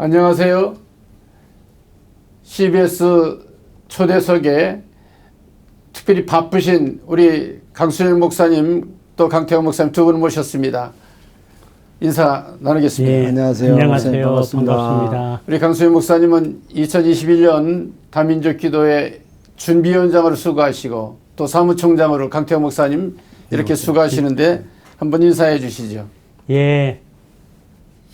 안녕하세요. CBS 초대석에 특별히 바쁘신 우리 강수영 목사님 또 강태호 목사님 두 분을 모셨습니다. 인사 나누겠습니다. 예, 안녕하세요. 안녕하세요. 목사님 반갑습니다. 반갑습니다. 우리 강수영 목사님은 2021년 다민족 기도회 준비위원장으로 수고하시고 또 사무총장으로 강태호 목사님 이렇게 수고하시는데 한번 인사해 주시죠. 예,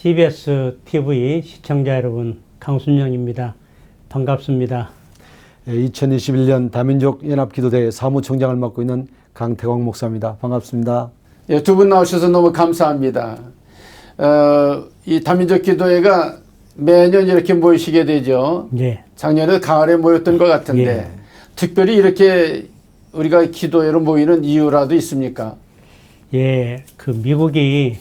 CBS TV 시청자 여러분, 강순영입니다. 반갑습니다. 2021년 다민족 연합기도대 사무총장을 맡고 있는 강태광 목사입니다. 반갑습니다. 예, 두 분 나오셔서 너무 감사합니다. 어, 이 다민족 기도회가 매년 이렇게 모이시게 되죠. 예, 작년에 가을에 모였던 것 같은데 예. 특별히 이렇게 우리가 기도회로 모이는 이유라도 있습니까? 예, 그 미국이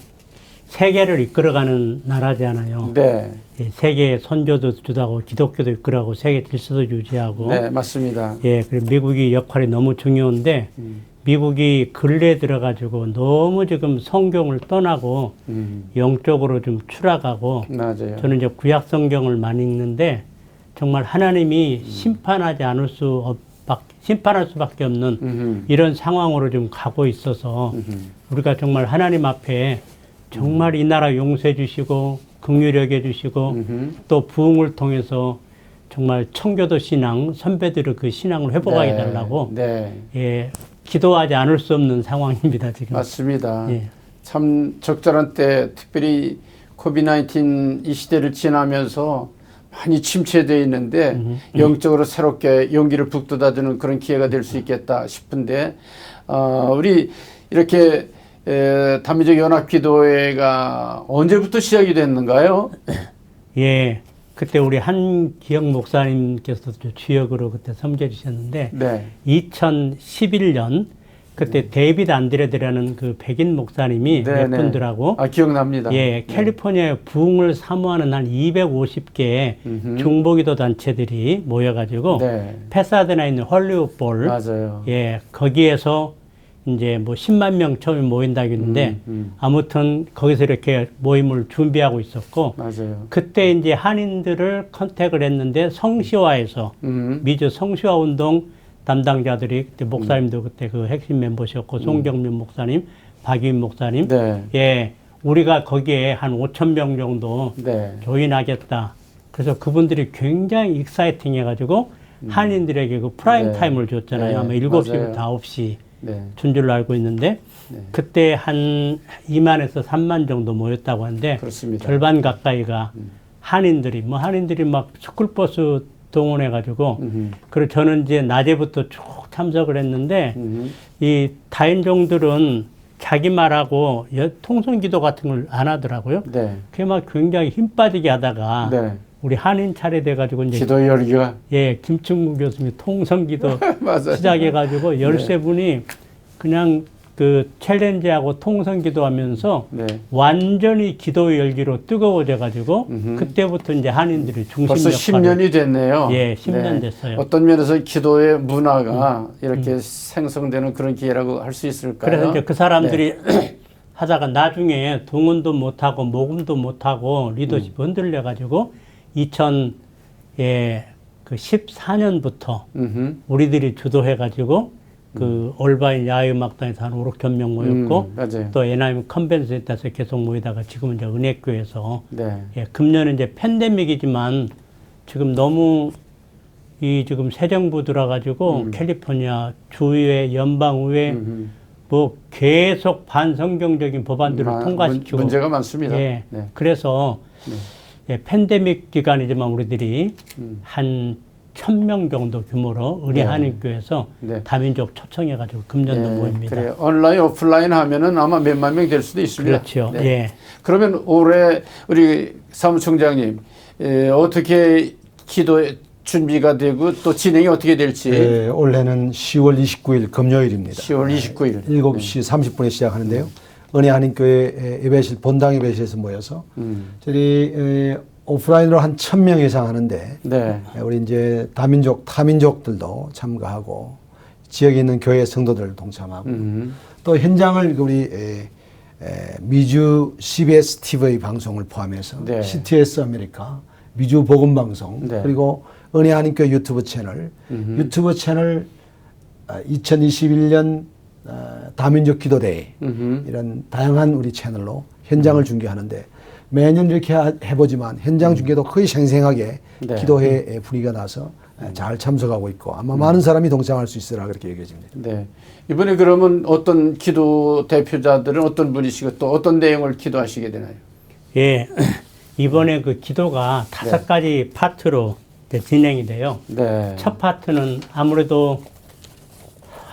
세계를 이끌어가는 나라잖아요. 네, 예, 세계 선조도 주도하고 기독교도 이끌어가고 세계 질서도 유지하고. 네 맞습니다. 예, 그리고 미국이 역할이 너무 중요한데 미국이 근래에 들어가지고 너무 지금 성경을 떠나고 음, 영적으로 좀 추락하고 맞아요. 저는 이제 구약 성경을 많이 읽는데 정말 하나님이 심판하지 않을 수 없, 밖- 심판할 수밖에 없는 음흠, 이런 상황으로 좀 가고 있어서 음흠. 우리가 정말 하나님 앞에 정말 이 나라 용서해 주시고 긍휼히 여겨 주시고 음흠. 또 부흥을 통해서 정말 청교도 신앙 선배들의 그 신앙을 회복하게 네, 달라고 네, 예 기도하지 않을 수 없는 상황입니다 지금. 맞습니다. 예. 참 적절한 때 특별히 코비드-19 이 시대를 지나면서 많이 침체되어 있는데 음, 영적으로 새롭게 용기를 북돋아주는 그런 기회가 될 수 있겠다 싶은데 어, 우리 이렇게 에, 다민족 연합기도회가 언제부터 시작이 됐는가요? 예. 그때 우리 한기영 목사님께서도 주역으로 그때 섬겨 주셨는데 네, 2011년 그때 데이비드 안드레드라는 그 백인 목사님이 네, 몇 네. 분들하고 아 기억납니다. 예, 캘리포니아에 부흥을 사모하는 한 250개의 음흠. 중보기도 단체들이 모여가지고 네, 패사드나 있는 헐리우드 볼, 맞아요. 예, 거기에서 이제 뭐 10만 명 처음에 모인다고 했는데 음, 음. 아무튼 거기서 이렇게 모임을 준비하고 있었고 맞아요. 그때 이제 한인들을 컨택을 했는데 성시화에서 음, 미주 성시화 운동 담당자들이 그때 목사님도 그때 그 핵심 멤버셨고 송경민 목사님, 박유인 목사님, 네, 예, 우리가 거기에 한 5천 명 정도 네, 조인하겠다. 그래서 그분들이 굉장히 익사이팅 해가지고 한인들에게 그 프라임 음. 네. 타임을 줬잖아요. 네, 아마 7시부터 맞아요. 9시 네, 준 줄로 알고 있는데 네. 그때 한 2만에서 3만 정도 모였다고 하는데 그렇습니다. 절반 가까이가 한인들이 뭐 한인들이 막 스쿨버스 동원해 가지고 음흠. 그리고 저는 이제 낮에부터 쭉 참석을 했는데 음흠. 이 다인종들은 자기 말하고 여- 통성기도 같은 걸 안 하더라고요. 네, 그게 막 굉장히 힘 빠지게 하다가 네. 우리 한인 차례 돼 가지고 이제 기도 열기가 예 김충국 교수님이 통성기도 맞아요. 시작해 가지고 열세 분이 그냥 그 챌린지하고 통성기도 하면서 네. 완전히 기도 열기로 뜨거워져 가지고 음흠. 그때부터 이제 한인들이 중심 벌써 역할을 10년이 됐네요. 예, 10년 됐어요. 음. 어떤 면에서 기도의 문화가 이렇게 생성되는 그런 기회라고 할 수 있을까요? 그래서 이제 그 사람들이 네. 하다가 나중에 동원도 못하고 모금도 못하고 리더십 음. 흔들려 가지고 2000 예, 그 14년부터 음흠. 우리들이 주도해가지고 그 올바인 야외음악단에서 한 5, 6천 명 모였고 음, 맞아요. 또 NIM 컨벤션에서 계속 모이다가 지금은 이제 은혜교에서 네. 예, 금년은 이제 팬데믹이지만 지금 너무 이 지금 새 정부 들어가지고 캘리포니아 주의회 연방의회 음흠. 뭐 계속 반성경적인 법안들을 마- 통과시키고 문, 제가 많습니다. 예, 네. 그래서 예, 팬데믹 기간이지만 우리들이 음. 한 천 명 정도 규모로 의리 네. 한인교에서 네. 다민족 초청해가지고 금년도 예, 모입니다. 그래요. 온라인, 오프라인 하면은 아마 몇만 명 될 수도 있습니다. 그렇죠. 네. 예. 그러면 올해 우리 사무총장님 에, 어떻게 기도 준비가 되고 또 진행이 어떻게 될지 예, 올해는 10월 29일 금요일입니다. 10월 29일 7시 30분에 시작하는데요. 은혜 한인교회 예배실 본당 예배실에서 모여서 음. 저희 에, 오프라인으로 한 1000명 이상 하는데 네. 예, 우리 이제 다민족 타민족들도 참가하고 지역에 있는 교회 성도들 동참하고 음. 또 현장을 우리 에, 에, 미주 CBS TV 방송을 포함해서 네. CTS 아메리카 미주 복음 방송 네. 그리고 은혜 한인교 유튜브 채널 유튜브 채널 2021년 어, 다민족 기도대회 음흠. 이런 다양한 우리 채널로 현장을 중계하는데 매년 이렇게 하- 해보지만 현장 중계도 거의 생생하게 네. 기도회 분위기가 나서 잘 참석하고 있고 아마 많은 사람이 동참할 수 있으라 그렇게 얘기해집니다. 네. 이번에 그러면 어떤 기도 대표자들은 어떤 분이시고 또 어떤 내용을 기도하시게 되나요? 예. 이번에 그 기도가 다섯 네. 가지 파트로 진행이 돼요. 네. 첫 파트는 아무래도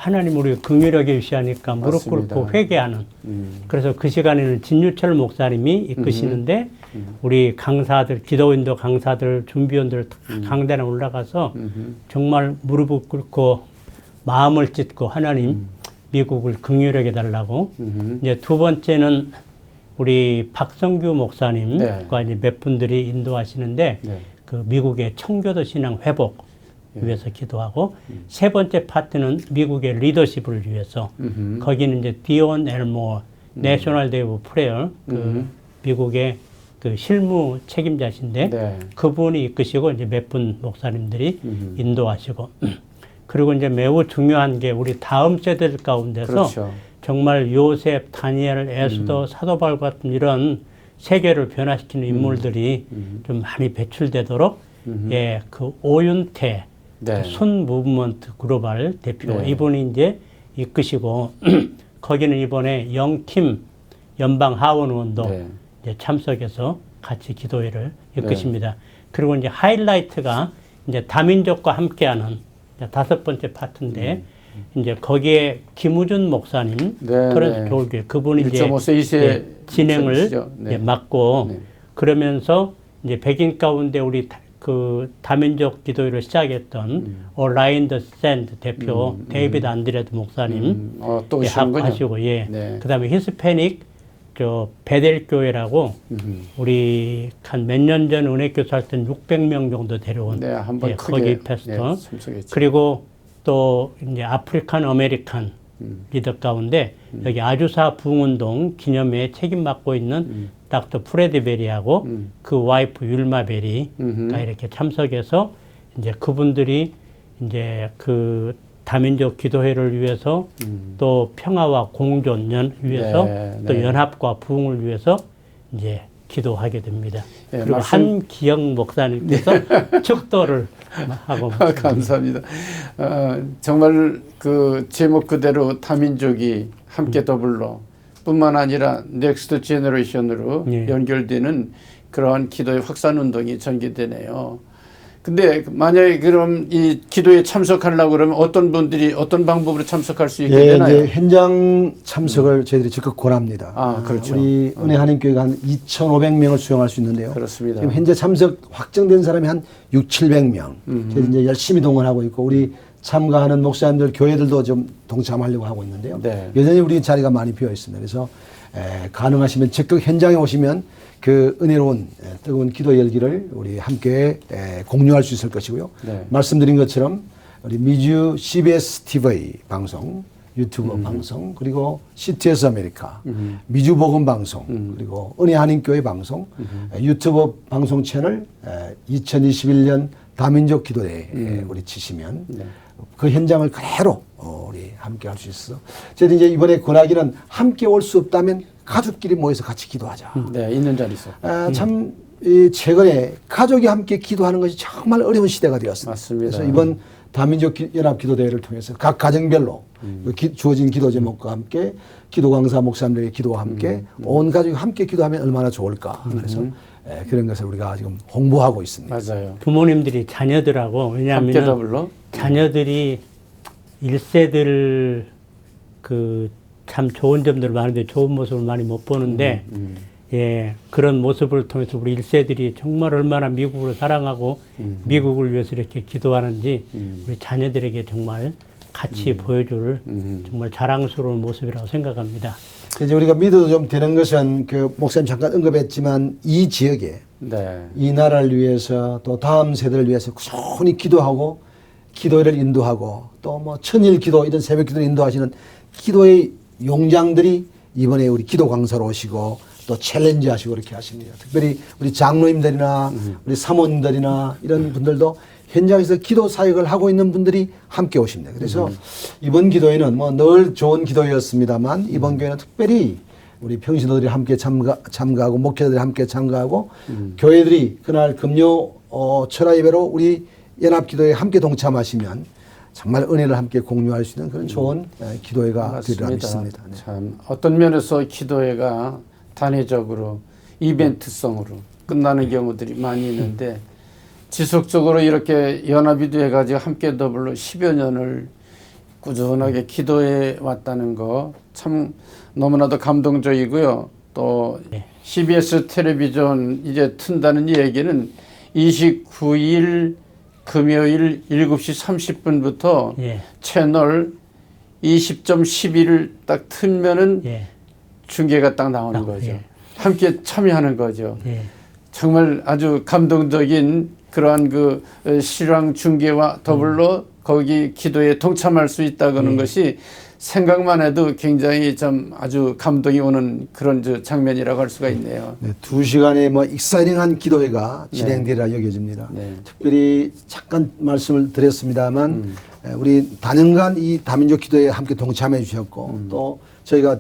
하나님 우리 긍휼하게 유시하니까 무릎 맞습니다. 꿇고 회개하는 음. 그래서 그 시간에는 진유철 목사님이 이끄시는데 우리 강사들 기도인도 강사들 준비원들 다 강단에 올라가서 음흠. 정말 무릎을 꿇고 마음을 찢고 하나님 미국을 긍휼하게 달라고 음흠. 이제 두 번째는 우리 박성규 목사님과 네. 이제 몇 분들이 인도하시는데 네. 그 미국의 청교도 신앙 회복 예. 위해서 기도하고 세 번째 파트는 미국의 리더십을 위해서 음흠. 거기는 이제 디온 엘모 내셔널 데이 오브 프레어 그 음. 미국의 그 실무 책임자신데 네. 그분이 이끄시고 이제 몇 분 목사님들이 음흠. 인도하시고 그리고 이제 매우 중요한 게 우리 다음 세대들 가운데서 그렇죠. 정말 요셉, 다니엘, 에스더, 사도바울 같은 이런 세계를 변화시키는 인물들이 좀 많이 배출되도록 예, 그 오윤태 네. 손 무브먼트 글로벌 대표 네. 이분이 이제 이끄시고 거기는 이번에 영팀 연방 하원 의원도 네. 이제 참석해서 같이 기도회를 이끄십니다. 그리고 이제 하이라이트가 이제 다민족과 함께하는 다섯 번째 파트인데 이제 거기에 김우준 목사님 음. 네, 토렌스 네. 교육교회 그분이 이제 1.5세, 2세 예, 진행을? 네. 예, 맡고 네. 그러면서 이제 백인 가운데 우리 다, 그 다민족 기도회를 시작했던 음. 올라인더 샌드 대표 데이비드 안드레드 목사님 음, 어, 또 예. 하시고 예. 네. 그다음에 히스패닉 저 베델 교회라고 음흠. 우리 한 몇 년 전 은혜 교사 할 때는 600명 정도 데려온 네, 한번 예, 거기 네, 패스터 참석했죠. 그리고 또 이제 아프리칸 아메리칸 음. 리더 가운데 여기 아주사 부흥운동 기념회에 책임 맡고 있는 닥터 프레드 베리하고 음. 그 와이프 율마 베리가 음흠. 이렇게 참석해서 이제 그분들이 이제 그 다민족 기도회를 위해서 또 평화와 공존을 위해서 네, 또 네. 연합과 부흥을 위해서 이제 기도하게 됩니다. 네, 그리고 말씀- 한기영 목사님께서 축도를 하고 아, 감사합니다. 어, 정말 그 제목 그대로 다민족이 함께 더불러 뿐만 아니라 넥스트 제너레이션으로 예. 연결되는 그러한 기도의 확산 운동이 전개되네요. 근데 만약에 그럼 이 기도에 참석하려고 그러면 어떤 분들이 어떤 방법으로 참석할 수 있게 예, 되나요? 이제 현장 참석을 저희들이 적극 권합니다. 아, 그렇죠. 우리 은혜 한인교회가 한 2,500명을 수용할 수 있는데요. 그렇습니다. 지금 현재 참석 확정된 사람이 한 6, 700명. 저희 이제 열심히 동원하고 있고 우리 참가하는 목사님들 교회들도 좀 동참하려고 하고 있는데요. 네. 여전히 우리 자리가 많이 비어 있습니다. 그래서 에, 가능하시면 적극 현장에 오시면 그 은혜로운 에, 뜨거운 기도 열기를 우리 함께 에, 공유할 수 있을 것이고요. 네. 말씀드린 것처럼 우리 미주 CBS TV 방송, 유튜브 방송, 그리고 CTS 아메리카, 미주 복음 방송, 그리고 은혜 한인교회 방송, 에, 유튜브 방송 채널 에, 2021년 다민족 기도회에 우리 치시면 그 현장을 그대로 어, 우리 함께 할 수 있어. 저희들 이제 이번에 권하기는 함께 올 수 없다면 가족끼리 모여서 같이 기도하자. 네, 있는 자리 있어. 아, 참, 이 최근에 가족이 함께 기도하는 것이 정말 어려운 시대가 되었습니다. 맞습니다. 그래서 이번 다민족 기- 연합 기도대회를 통해서 각 가정별로 그 기- 주어진 기도 제목과 함께 기도 강사 목사님들의 기도와 함께 온 가족이 함께 기도하면 얼마나 좋을까. 그래서 에, 그런 것을 우리가 지금 홍보하고 있습니다. 맞아요. 부모님들이 자녀들하고 왜냐하면 자녀들이 일세들 그 참 좋은 점들 많은데 좋은 모습을 많이 못 보는데 음, 예 그런 모습을 통해서 우리 일세들이 정말 얼마나 미국을 사랑하고 미국을 위해서 이렇게 기도하는지 우리 자녀들에게 정말 같이 보여줄 음. 정말 자랑스러운 모습이라고 생각합니다. 이제 우리가 믿어도 좀 되는 것은 그 목사님 잠깐 언급했지만 이 지역에 네. 이 나라를 위해서 또 다음 세대를 위해서 꾸준히 기도하고 기도를 인도하고 또 뭐 천일 기도 이런 새벽 기도를 인도하시는 기도의 용장들이 이번에 우리 기도 강사로 오시고 또 챌린지 하시고 그렇게 하십니다. 특별히 우리 장로님들이나 우리 사모님들이나 이런 분들도 현장에서 기도 사역을 하고 있는 분들이 함께 오십니다. 그래서 이번 기도회는 뭐 늘 좋은 기도회였습니다만 이번 교회는 특별히 우리 평신도들이 함께 참가, 참가하고 목회자들이 함께 참가하고 교회들이 그날 금요 어, 철야 예배로 우리 연합 기도에 함께 동참하시면 정말 은혜를 함께 공유할 수 있는 그런 좋은 에, 기도회가 되리라 믿습니다. 네. 참 어떤 면에서 기도회가 단회적으로 이벤트성으로 끝나는 경우들이 많이 있는데 지속적으로 이렇게 연합이 돼가지고 함께 더불어 10여 년을 꾸준하게 기도해 왔다는 거 참 너무나도 감동적이고요. 또 네. CBS 텔레비전 이제 튼다는 얘기는 29일 금요일 7시 30분부터 예, 채널 20.11을 딱 틀면은 예, 중계가 딱 나오는 아, 거죠. 예. 함께 참여하는 거죠. 예. 정말 아주 감동적인 그러한 그 어, 실황 중계와 더불어 거기 기도에 동참할 수 있다는 것이 생각만 해도 굉장히 좀 아주 감동이 오는 그런 저 장면이라고 할 수가 있네요. 네, 두 시간의 뭐 익사이링한 기도회가 진행되리라 여겨집니다. 네. 특별히 잠깐 말씀을 드렸습니다만 음. 에, 우리 다년간 이 다민족 기도회에 함께 동참해 주셨고 음. 또 저희가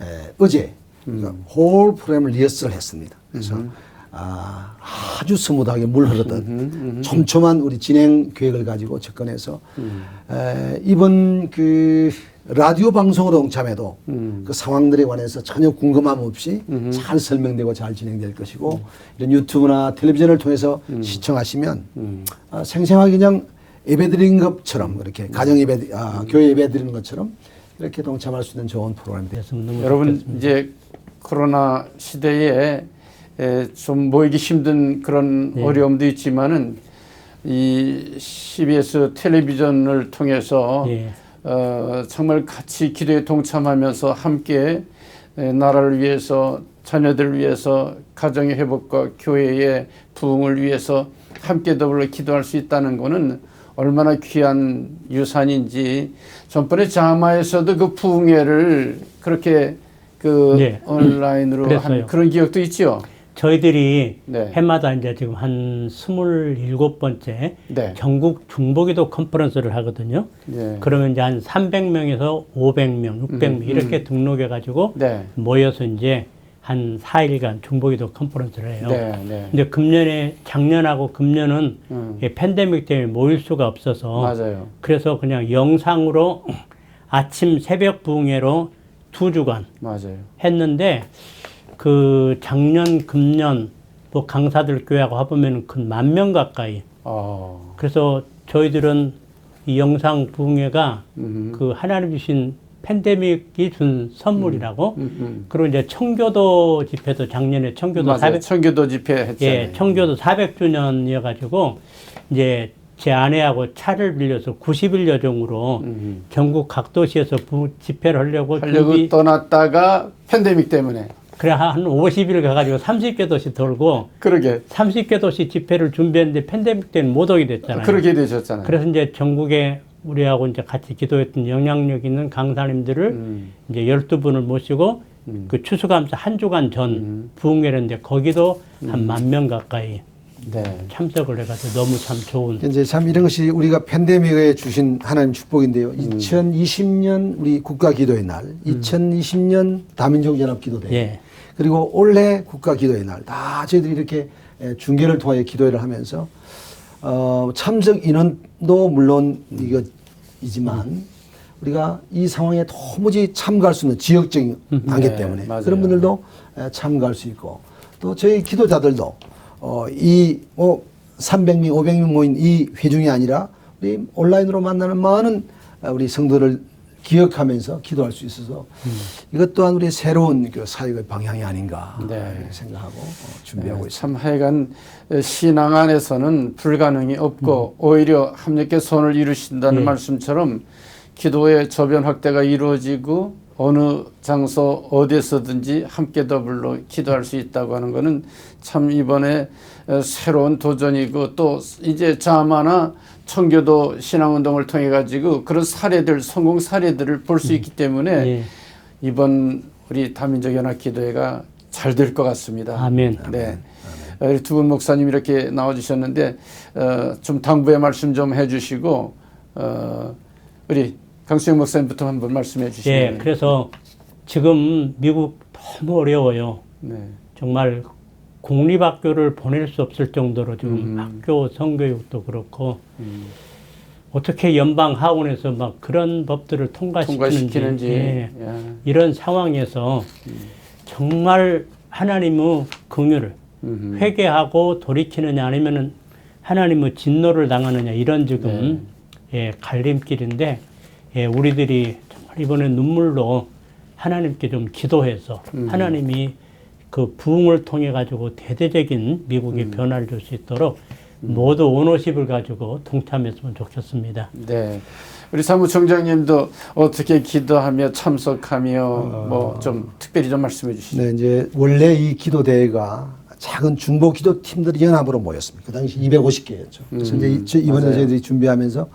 에, 어제 그러니까 홀 프로그램을 리허설을 했습니다. 그래서 음. 아, 아주 스무드하게 물 흐르듯 촘촘한 우리 진행 계획을 가지고 접근해서 음. 에, 이번 그 라디오 방송으로 동참해도 음. 그 상황들에 관해서 전혀 궁금함 없이 잘 설명되고 잘 진행될 것이고 이런 유튜브나 텔레비전을 통해서 시청하시면 아, 생생하게 그냥 예배 드리는 것처럼 그렇게 가정 예배 아, 교회 예배 드리는 것처럼 이렇게 동참할 수 있는 좋은 프로그램이 여러분 좋겠습니다. 이제 코로나 시대에 에, 좀 모이기 힘든 그런 네. 어려움도 있지만은 이 CBS 텔레비전을 통해서 예. 어, 정말 같이 기도에 동참하면서 함께 에, 나라를 위해서 자녀들을 위해서 가정의 회복과 교회의 부흥을 위해서 함께 더불어 기도할 수 있다는 것은 얼마나 귀한 유산인지 전번에 자마에서도 그 부흥회를 그렇게 그 네. 온라인으로 그랬어요. 한 그런 기억도 있죠. 저희들이 네. 해마다 이제 지금 한 27번째 네. 전국 중보기도 컨퍼런스를 하거든요. 네. 그러면 이제 한 300명에서 500명, 600명 이렇게 등록해 가지고 네. 모여서 이제 한 4일간 중보기도 컨퍼런스를 해요. 네. 네. 근데 금년에 작년하고 금년은 음. 이 팬데믹 때문에 모일 수가 없어서 맞아요. 그래서 그냥 영상으로 아침 새벽 부흥회로 두 주간 맞아요. 했는데 그 작년 금년 뭐 강사들 교회하고 합하면 그만명 가까이 어. 그래서 저희들은 이 영상 부흥회가 음. 그 하나님 주신 팬데믹이 준 선물이라고 음, 음. 그리고 이제 청교도 집회도 작년에 청교도 맞아요. 400 청교도 집회 했잖아요. 예, 청교도 400주년이어 가지고 이제 제 아내하고 차를 빌려서 90일 여정으로 음. 전국 각 도시에서 부, 집회를 하려고 하려고 준비 떠났다가 팬데믹 때문에 그래 한 50일 가가지고 30개 도시 돌고 그러게 30개 도시 집회를 준비했는데 팬데믹 때는 못 오게 됐잖아요. 그렇게 되셨잖아요. 그래서 이제 전국에 우리하고 이제 같이 기도했던 영향력 있는 강사님들을 음. 이제 12분을 모시고 그 추수감사 한 주간 전 음. 부흥회를 했는데 거기도 한만 명 가까이 네. 참석을 해가지고 너무 참 좋은 이제 참 이런 것이 우리가 팬데믹에 주신 하나님 축복인데요. 2020년 우리 국가 기도의 날, 2020년 다민족 연합 기도대, 예. 그리고 올해 국가 기도의 날, 다 저희들이 이렇게 에, 중계를 통해 기도회를 하면서 어, 참석 인원도 물론 이거 이지만 우리가 이 상황에 도무지 참가할 수 있는 지역적인 관계 네, 때문에 맞아요. 그런 분들도 에, 참가할 수 있고 또 저희 기도자들도 어, 이뭐 300명, 500명 모인 이 회중이 아니라 우리 온라인으로 만나는 많은 어, 우리 성도를 기억하면서 기도할 수 있어서 이것 또한 우리 새로운 그 사역의 방향이 아닌가 네. 생각하고 어, 준비하고 네, 있습니다. 참 하여간 신앙 안에서는 불가능이 없고 오히려 함께 손을 이루신다는 예. 말씀처럼 기도의 저변 확대가 이루어지고 어느 장소 어디에서든지 함께 더불어 기도할 수 있다고 하는 것은 참 이번에 어, 새로운 도전이고 또 이제 자마나 청교도 신앙운동을 통해 가지고 그런 사례들 성공 사례들을 볼 수 있기 때문에 예. 이번 우리 다민족 연합 기도회가 잘 될 것 같습니다. 아멘. 네. 두분 목사님 이렇게 나와주셨는데 어, 좀 당부의 말씀 좀 해주시고 어, 우리 강수영 목사님부터 한번 말씀해 예, 주시면. 그래서 지금 미국 너무 어려워요. 네. 정말 공립학교를 보낼 수 없을 정도로 지금 음. 학교 성교육도 그렇고 어떻게 연방 하원에서 막 그런 법들을 통과시키는지, 통과시키는지. 예, 야. 이런 상황에서 정말 하나님의 긍휼을 음흠. 회개하고 돌이키느냐 아니면은 하나님의 진노를 당하느냐 이런 지금 네. 예, 갈림길인데 예, 우리들이 정말 이번에 눈물로 하나님께 좀 기도해서 음. 하나님이 그 부흥을 통해 가지고 대대적인 미국의 음. 변화를 줄 수 있도록 모두 오너십을 가지고 동참했으면 좋겠습니다. 네. 우리 사무총장님도 어떻게 기도하며 참석하며 뭐좀 특별히 좀 말씀해 주시죠. 네, 이제 원래 이 기도 대회가 작은 중보 기도 팀들이 연합으로 모였습니다. 그 당시 250개였죠. 그래서 이제 이- 이번에 음, 맞아요. 저희들이 준비하면서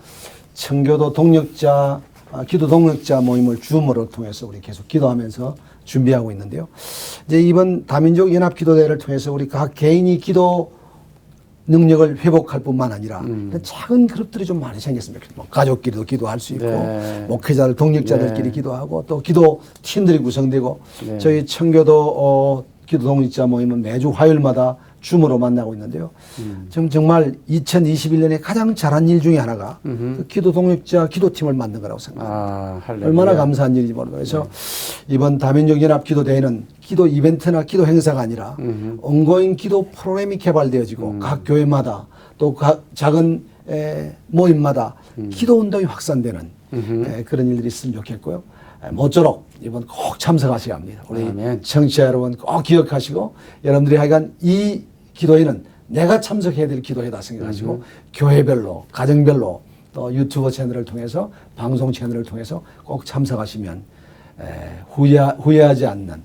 청교도 동력자 아, 기도 동력자 모임을 줌으로 통해서 우리 계속 기도하면서 준비하고 있는데요. 이제 이번 다민족 연합 기도 대회를 통해서 우리 각 개인이 기도 능력을 회복할 뿐만 아니라 음. 작은 그룹들이 좀 많이 생겼으면 좋겠어요. 뭐 가족끼리도 기도할 수 있고 네. 목회자들 동력자들끼리 네. 기도하고 또 기도 팀들이 구성되고 네. 저희 청교도 어, 기도 동력자 모임은 매주 화요일마다 줌으로 만나고 있는데요. 음. 지금 정말 2021년에 가장 잘한 일 중에 하나가 그 기도 동력자 기도팀을 만든 거라고 생각합니다. 아. 얼마나 감사한 일인지 모르겠어요. 그래서 이번 다민족 연합 기도 대회는 기도 이벤트나 기도 행사가 아니라 온고잉 기도 프로그램이 개발되어지고 각 교회마다 또 각 작은 에, 모임마다 기도 운동이 확산되는 에, 그런 일들이 있으면 좋겠고요. 에, 모쪼록 이번 꼭 참석하셔야 합니다. 우리 아멘. 청취자 여러분 꼭 기억하시고 여러분들이 하여간 이 기도회는 내가 참석해야 될 기도회다 생각하시고 교회별로 가정별로 또 유튜브 채널을 통해서 방송 채널을 통해서 꼭 참석하시면 에, 후회, 후회하지 않는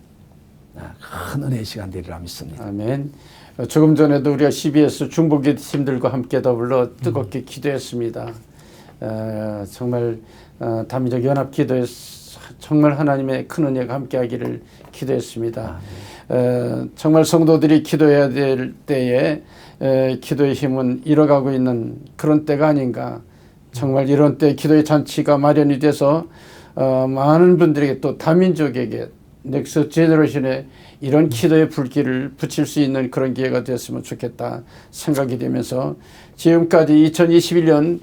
아, 큰 은혜의 시간 되리라 믿습니다. 아멘. 어, 조금 전에도 우리가 CBS 중보기 팀들과 함께 더불어 뜨겁게 기도했습니다. 어, 정말 어, 다민족 연합 기도에 정말 하나님의 큰 은혜가 함께하기를 기도했습니다. 어, 정말 성도들이 기도해야 될 때에 에, 기도의 힘은 잃어가고 있는 그런 때가 아닌가. 정말 이런 때 기도의 잔치가 마련이 돼서 어, 많은 분들에게 또 다민족에게 넥스 제너레이션에 이런 기도의 불길을 붙일 수 있는 그런 기회가 됐으면 좋겠다 생각이 되면서 지금까지 2021년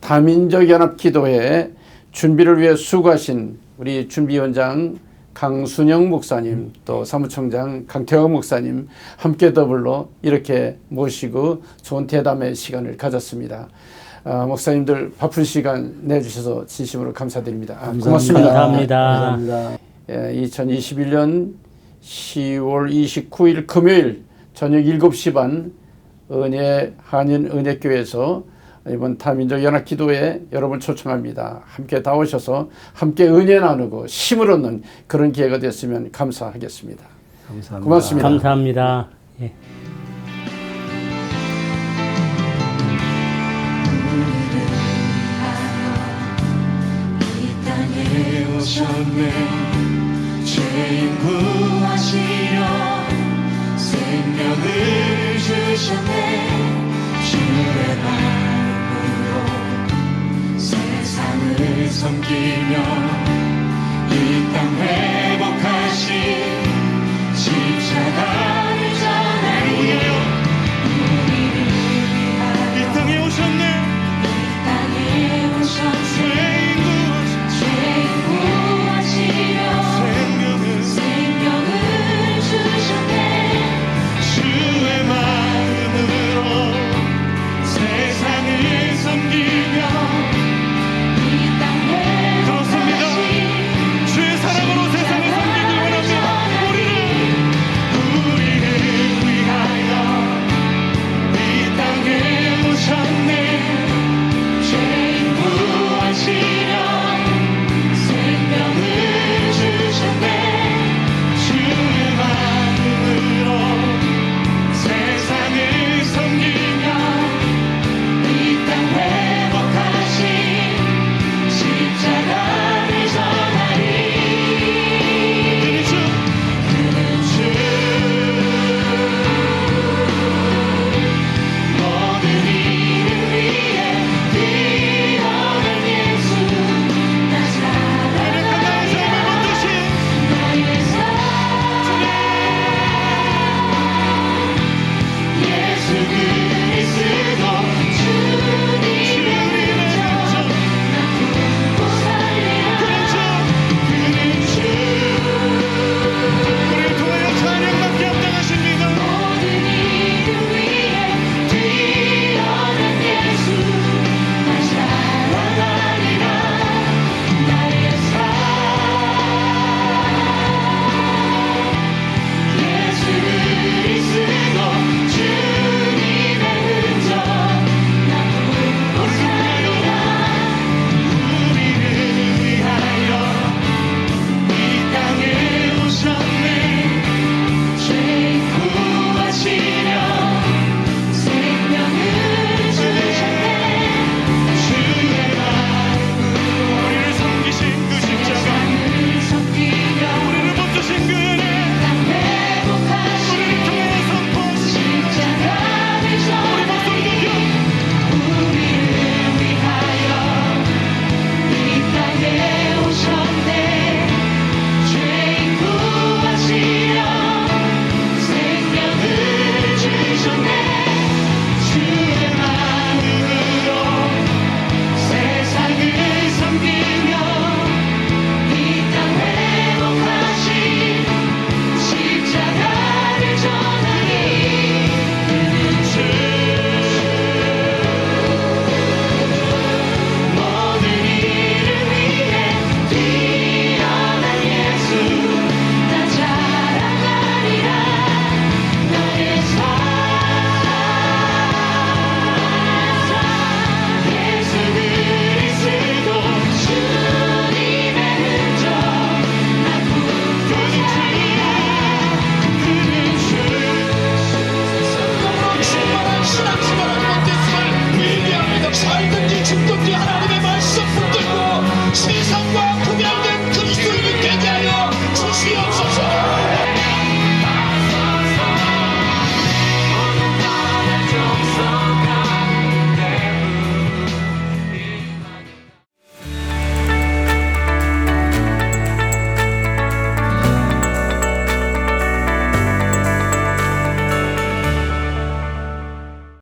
다민족 연합 기도회 준비를 위해 수고하신 우리 준비위원장 강순영 목사님 또 사무총장 강태호 목사님 함께 더불어 이렇게 모시고 좋은 대담의 시간을 가졌습니다. 아, 목사님들 바쁜 시간 내주셔서 진심으로 감사드립니다. 아, 고맙습니다. 감사합니다. 감사합니다. 예, 2021년 10월 29일 금요일 저녁 7시 반 은혜 한인 은혜교회에서 이번 다민족 연합 기도에 여러분 초청합니다. 함께 나오셔서 함께 은혜 나누고 힘을 얻는 그런 기회가 됐으면 감사하겠습니다. 감사합니다. 고맙습니다. 감사합니다. 예. 오셨네 죄인 구하시려 생명을 주셨네 숨기며 이 땅 회복하신 십자가